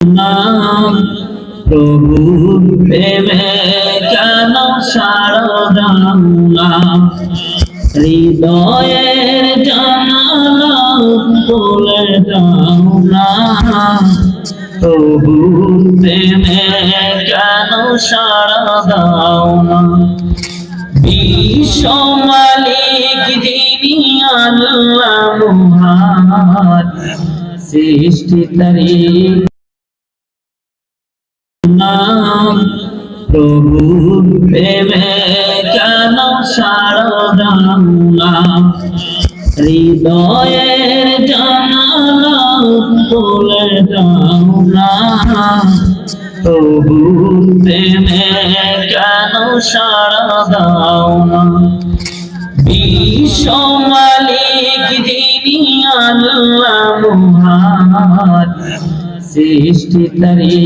নাম প্রভু প্রেমে কেন সারদাম হৃদয়ের জানালা বলে প্রভু প্রেমে কেন সারা দাও না বিশ্ব মালিক যিনি আল্লাহ মহান সৃষ্টি তারি নাম। প্রভু, প্রেমে কেন সারদাম? হৃদয়ের জানালা বলে দাও প্রভু, প্রেমে কেন সারা দাও না বিশ্ব মালিক যিনি আল্লাহ মহান সৃষ্টি তারি